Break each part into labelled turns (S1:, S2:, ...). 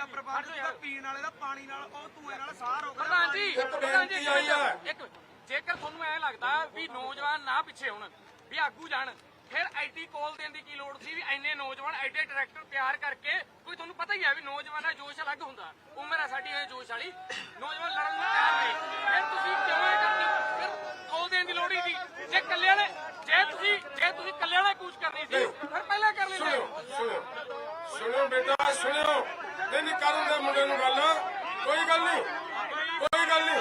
S1: ਦਾ ਪ੍ਰਬੰਧ ਜਿਹੜਾ ਪੀਣ ਵਾਲੇ ਦਾ ਪਾਣੀ ਨਾਲ ਉਹ ਧੂਏ ਨਾਲ ਸਾਰ ਹੋ ਗਿਆ
S2: ਪ੍ਰਧਾਨ ਜੀ
S3: ਇੱਕ
S2: ਪ੍ਰਧਾਨ ਜੀ,
S3: ਬੇਨਤੀ ਆਈ ਹੈ।
S2: ਇੱਕ ਜੇਕਰ ਤੁਹਾਨੂੰ ਐ ਲੱਗਦਾ ਵੀ ਨੌਜਵਾਨ ਨਾ ਪਿੱਛੇ ਹੋਣ ਵੀ ਆਗੂ ਜਾਣ ਫਿਰ ਆਈਟੀ ਕਾਲ ਦੇਣ ਦੀ ਕੀ ਲੋੜ ਸੀ ਵੀ ਇੰਨੇ ਨੌਜਵਾਨ ਐਡੇ ਡਾਇਰੈਕਟਰ ਤਿਆਰ ਕਰਕੇ ਕੋਈ ਤੁਹਾਨੂੰ ਪਤਾ ਹੀ ਹੈ ਵੀ ਨੌਜਵਾਨਾਂ ਦਾ ਜੋਸ਼ ਅਲੱਗ ਹੁੰਦਾ। ਉਮਰ ਹੈ ਸਾਡੀ ਇਹ ਜੋਸ਼ ਵਾਲੀ। ਨੌਜਵਾਨ ਲੜਨ ਨੂੰ ਤਿਆਰ ਨੇ ਫਿਰ ਤੁਸੀਂ ਕਿਉਂ ਇਹ ਕਰਦੇ ਫਿਰ ਕਾਲ ਦੇਣ ਦੀ ਲੋੜ ਹੀ ਸੀ ਜੇ ਕੱਲਿਆਂ ਨੇ ਜੇ ਤੁਸੀਂ ਜੇ ਤੁਸੀਂ ਕੱਲਿਆਂ ਨੇ ਕੂਚ ਕਰਨੀ ਸੀ ਫਿਰ ਪਹਿਲਾਂ ਕਰ ਲੈਂਦੇ
S3: ਸੁਣਿਓ ਸੁਣਿਓ ਸੁਣਿਓ ਬੇਟਾ, ਸੁਣਿਓ ਨਹੀਂ ਕਰਨ ਦੇ ਮੁੰਡੇ ਨੂੰ ਗੱਲ। ਕੋਈ ਗੱਲ ਨਹੀਂ, ਕੋਈ ਗੱਲ ਨਹੀਂ,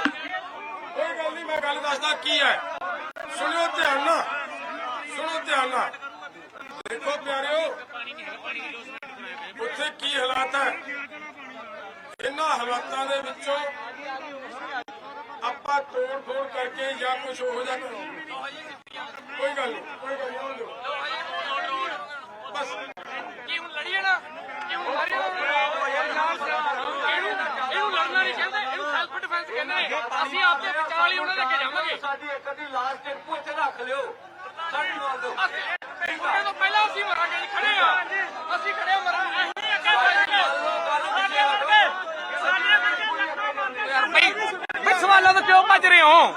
S3: ਕੋਈ ਗੱਲ ਨਹੀਂ, ਮੈਂ ਗੱਲ ਦੱਸਦਾ ਕੀ ਹੈ। ਸੁਣਿਓ ਧਿਆਨ ਨਾਲ, ਸੁਣੋ ਧਿਆਨ ਨਾਲ। ਦੇਖੋ ਪਿਆਰਿਓ, ਉੱਥੇ ਕੀ ਹਾਲਾਤ ਹੈ? ਇਹਨਾਂ ਹਾਲਾਤਾਂ ਦੇ ਵਿੱਚੋਂ ਆਪਾਂ ਤੋੜ ਫੋੜ ਕਰਕੇ ਜਾਂ ਕੁਝ ਹੋ ਜਾ ਕੋਈ ਗੱਲ ਨਹੀਂ ਕੋਈ ਗੱਲ ਨਹੀਂ ਆਉਣ ਦਿਓ। ਬਸ
S2: ਕੀ ਹੁਣ ਲੜੀਏ ਨਾ ਕੀ ਹੁਣ ਲੜੀਏ ਇਹਨੂੰ ਇਹਨੂੰ ਲੜਨਾ ਨਹੀਂ ਕਹਿੰਦੇ ਇਹਨੂੰ ਡਿਫੈਂਸ ਕਹਿੰਦੇ ਅਸੀਂ ਆਪਦੇ ਬਚਾਅ ਲਈ ਉਹਨਾਂ ਦੇ ਅੱਗੇ ਜਾਵਾਂਗੇ।
S4: ਸਾਡੀ ਇੱਕ ਅੱਧੀ ਲਾਸਟ ਇੱਕ ਪੁੱਛ ਰੱਖ ਲਿਓ। ਸਾਡੀ ਦਿਓ
S2: ਅਸੀਂ ਮੁੰਡੇ ਤੋਂ ਪਹਿਲਾਂ ਅਸੀਂ ਮਰਾਂਗੇ ਖੜੇ ਆ ਅਸੀਂ ਖੜੇ ਮਰਾਂਗੇ। ਅਸੀਂ ਅੱਗੇ ਵਧਾਂਗੇ ਯਾਰ ਬਈ ਬਈ ਸਵਾਲਾਂ ਤੋਂ ਕਿਉਂ ਭੱਜ ਰਹੇ ਹੋ?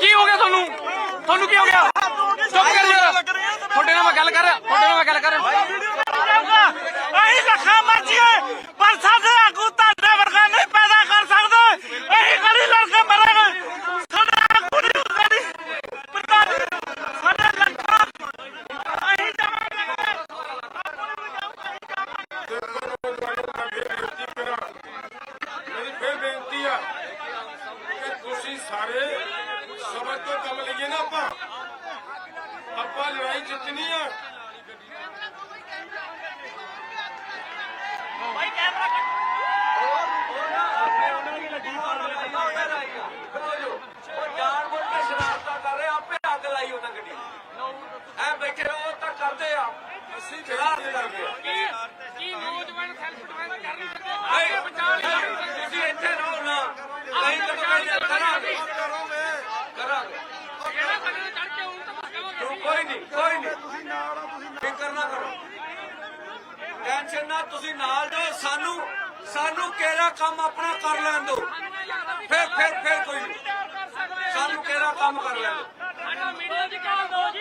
S2: ਕੀ ਹੋ ਗਿਆ ਤੁਹਾਨੂੰ? ਤੁਹਾਨੂੰ ਕੀ ਹੋ ਗਿਆ? ਚੁੱਪ ਕਰ ਯਾਰ ਤੁਹਾਡੇ ਨਾਲ ਮੈਂ ਗੱਲ ਕਰ ਤੁਹਾਡੇ ਨਾਲ ਮੈਂ ਗੱਲ ਕਰ
S5: ਅਸੀਂ ਲੱਖਾਂ ਮਰਜੀਏ ਪਰ ਸਾਡੇ ਆਗੂ ਤੁਹਾਡੇ ਵਰਗਾ ਨਹੀਂ ਪੈਦਾ ਕਰ ਸਕਦੇ ਅਸੀਂ ਕਦੀ ਲੜ ਕੇ ਮਰਾਂਗੇ ਸਾਡੇ ਆਗੂ ਨਹੀਂ ਕਦੀ ਪ੍ਰਧਾਨ ਸਾਡੇ ਲੱਖਾਂ ਅਸੀਂ ਜਾਵਾਂਗੇ
S3: ਮੇਰੀ ਫਿਰ ਬੇਨਤੀ ਆ ਕਿ ਤੁਸੀਂ ਸਾਰੇ ਸਬਰ ਤੋਂ ਕੰਮ ਲਈਏ ਨਾ ਆਪਾਂ ਆਪਾਂ ਲੜਾਈ ਜਿੱਤਣੀ ਆ
S4: ਉਹ ਜਾਣ ਬੁੱਝ ਕੇ ਸ਼ਰਾਰਤਾਂ ਕਰ ਰਹੇ ਆਪੇ ਅੱਗ ਲਾਈ ਉਹਨਾਂ ਗੱਡੀ ਐ ਬੈਠੇ ਰਹੋ ਤਾਂ ਕਰਦੇ ਆ। ਅਸੀਂ ਸ਼ਰਾਰਤ ਕਰਦੇ ਆ।
S2: ਕੀ ਨੌਜਵਾਨ ਸੈਲਫ ਡਿਫੈਂਸ ਕਰ ਨਹੀਂ ਸਕਦੇ ਲੜ ਨਹੀਂ ਸਕਦੇ
S4: ਤੁਸੀਂ ਇੱਥੇ ਰਹੋ ਨਾ। ਅਸੀਂ ਕਹਿੰਦੇ ਕਰਾਂਗੇ। ਕਰਾਂਗੇ।
S2: ਜਿਹੜਾ ਸਾਡੇ ਚੜ ਕੇ ਹੁਣ ਤਾਂ ਕੁਝ ਕਹਾਂਗੇ
S4: ਕੋਈ ਨਹੀਂ ਫਿਕਰ ਨਾ ਕਰੋ ਟੈਨਸ਼ਨ ਨਾ ਤੁਸੀਂ ਨਾਲ ਜਾਓ ਸਾਨੂੰ ਸਾਨੂੰ ਕਿਹੜਾ ਕੰਮ ਆਪਣਾ ਕਰ ਲੈਣ ਦਿਓ। ਫਿਰ ਫਿਰ ਫਿਰ ਕੋਈ ਸਾਨੂੰ ਕਿਹੜਾ ਕੰਮ ਕਰ ਲੈਣ ਦਿਓ।
S2: ਸਾਡਾ ਮੀਡੀਆ ਦੀ ਕਾਲ ਦੋ ਜੀ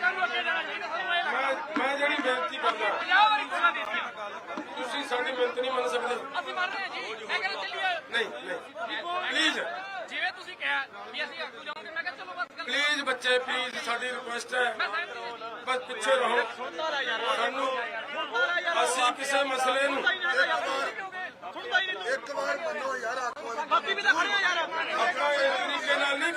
S2: ਸਾਨੂੰ ਅੱਗੇ ਜਾਣਾ ਚਾਹੀਦਾ ਸਾਨੂੰ ਇਹ
S3: ਮੈਂ ਮੈਂ ਜਿਹੜੀ ਬੇਨਤੀ ਕਰਦਾ
S2: 50 ਵਾਰੀ ਸਜ਼ਾ ਦੇ ਦਿੱਤੀ
S3: ਤੁਸੀਂ ਸਾਡੀ ਮਿਹਨਤ ਨਹੀਂ ਮੰਨ ਸਕਦੇ।
S2: ਅਸੀਂ ਮੰਨ ਰਹੇ ਜੀ। ਮੈਂ ਕਹਿੰਦਾ ਚੱਲੀਏ।
S3: ਨਹੀਂ ਨਹੀਂ। ਪਲੀਜ਼
S2: ਜਿਵੇਂ ਤੁਸੀਂ ਕਿਹਾ ਵੀ ਅਸੀਂ ਅੱਗੂ ਜਾਵਾਂਗੇ ਮੈਂ ਕਿਹਾ ਚਲੋ ਬਸ ਗੱਲ
S3: ਪਲੀਜ਼ ਬੱਚੇ ਪਲੀਜ਼ ਸਾਡੀ ਰਿਕੁਐਸਟ ਹੈ। ਬਸ ਪਿੱਛੇ ਰਹੋ। ਸਾਨੂੰ ਕਿਸੇ ਮਸਲੇ ਨੂੰ। ਸੁਣਦਾ ਹੀ ਇੱਕ ਵਾਰ ਬੰਦੋ ਯਾਰ ਆਖੋ।
S5: ਬਾਕੀ ਵੀ ਤਾਂ ਖੜਿਆ ਯਾਰ। ਆਪਾਂ ਇਹ ਤਰੀਕੇ ਨਾਲ ਨਹੀਂ